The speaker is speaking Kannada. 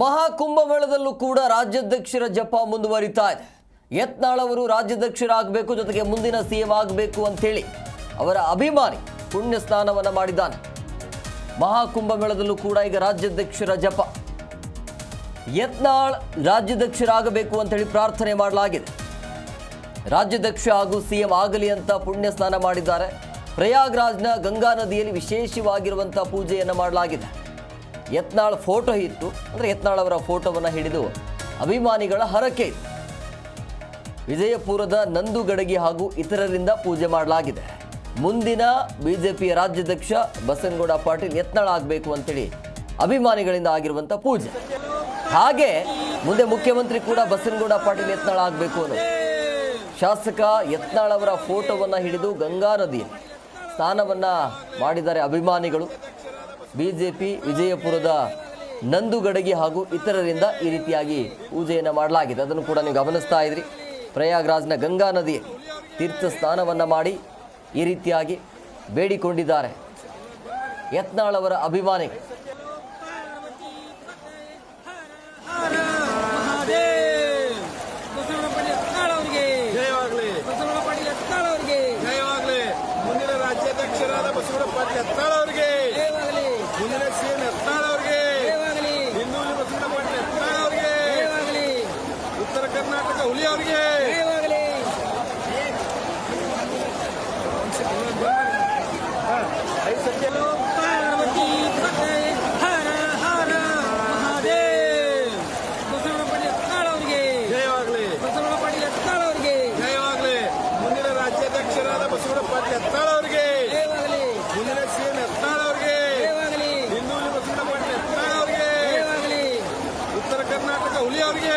ಮಹಾಕುಂಭಮೇಳದಲ್ಲೂ ಕೂಡ ರಾಜ್ಯಾಧ್ಯಕ್ಷರ ಜಪ ಮುಂದುವರಿತಾ ಇದೆ. ಯತ್ನಾಳ್ ಅವರು ರಾಜ್ಯಾಧ್ಯಕ್ಷರಾಗಬೇಕು, ಜೊತೆಗೆ ಮುಂದಿನ ಸಿಎಂ ಆಗಬೇಕು ಅಂತೇಳಿ ಅವರ ಅಭಿಮಾನಿ ಪುಣ್ಯ ಸ್ನಾನವನ್ನು ಮಾಡಿದ್ದಾನೆ. ಮಹಾಕುಂಭಮೇಳದಲ್ಲೂ ಕೂಡ ಈಗ ರಾಜ್ಯಾಧ್ಯಕ್ಷರ ಜಪ. ಯತ್ನಾಳ್ ರಾಜ್ಯಾಧ್ಯಕ್ಷರಾಗಬೇಕು ಅಂತೇಳಿ ಪ್ರಾರ್ಥನೆ ಮಾಡಲಾಗಿದೆ. ರಾಜ್ಯಾಧ್ಯಕ್ಷ ಹಾಗೂ ಸಿಎಂ ಆಗಲಿ ಅಂತ ಪುಣ್ಯ ಸ್ನಾನ ಮಾಡಿದ್ದಾರೆ. ಪ್ರಯಾಗ್ರಾಜ್ನ ಗಂಗಾ ನದಿಯಲ್ಲಿ ವಿಶೇಷವಾಗಿರುವಂಥ ಪೂಜೆಯನ್ನು ಮಾಡಲಾಗಿದೆ. ಯತ್ನಾಳ್ ಫೋಟೋ ಇತ್ತು. ಅಂದರೆ ಯತ್ನಾಳ್ ಅವರ ಫೋಟೋವನ್ನು ಹಿಡಿದು ಅಭಿಮಾನಿಗಳ ಹರಕೆ ಇತ್ತು. ವಿಜಯಪುರದ ನಂದು ಗಡಗಿ ಹಾಗೂ ಇತರರಿಂದ ಪೂಜೆ ಮಾಡಲಾಗಿದೆ. ಮುಂದಿನ ಬಿಜೆಪಿಯ ರಾಜ್ಯಾಧ್ಯಕ್ಷ ಬಸನಗೌಡ ಪಾಟೀಲ್ ಯತ್ನಾಳ್ ಆಗಬೇಕು ಅಂತೇಳಿ ಅಭಿಮಾನಿಗಳಿಂದ ಆಗಿರುವಂಥ ಪೂಜೆ. ಹಾಗೆ ಮುಂದೆ ಮುಖ್ಯಮಂತ್ರಿ ಕೂಡ ಬಸನಗೌಡ ಪಾಟೀಲ್ ಯತ್ನಾಳ್ ಆಗಬೇಕು ಅನ್ನೋದು. ಶಾಸಕ ಯತ್ನಾಳ್ ಅವರ ಫೋಟೋವನ್ನು ಹಿಡಿದು ಗಂಗಾ ನದಿಯಲ್ಲಿ ಸ್ನಾನವನ್ನು ಮಾಡಿದ್ದಾರೆ ಅಭಿಮಾನಿಗಳು. ಬಿಜೆಪಿ ವಿಜಯಪುರದ ನಂದುಗಡಗಿ ಹಾಗೂ ಇತರರಿಂದ ಈ ರೀತಿಯಾಗಿ ಪೂಜೆಯನ್ನು ಮಾಡಲಾಗಿದೆ. ಅದನ್ನು ಕೂಡ ನೀವು ಗಮನಿಸ್ತಾ ಇದ್ರಿ. ಪ್ರಯಾಗ್ರಾಜ್ನ ಗಂಗಾ ನದಿ ತೀರ್ಥ ಸ್ನಾನವನ್ನು ಮಾಡಿ ಈ ರೀತಿಯಾಗಿ ಬೇಡಿಕೊಂಡಿದ್ದಾರೆ. ಯತ್ನಾಳ್ ಅವರ ಅಭಿಮಾನಿಗಳು ಮುಂದಿನ ರಾಜ್ಯಾಧ್ಯಕ್ಷರಾದ ಬಸವನಪಾಟಿ ಯತ್ನಾಳ್ ಜಯವಾಗಲಿ. ಉತ್ತರ ಕರ್ನಾಟಕ ಹುಲಿ ಅವರಿಗೆ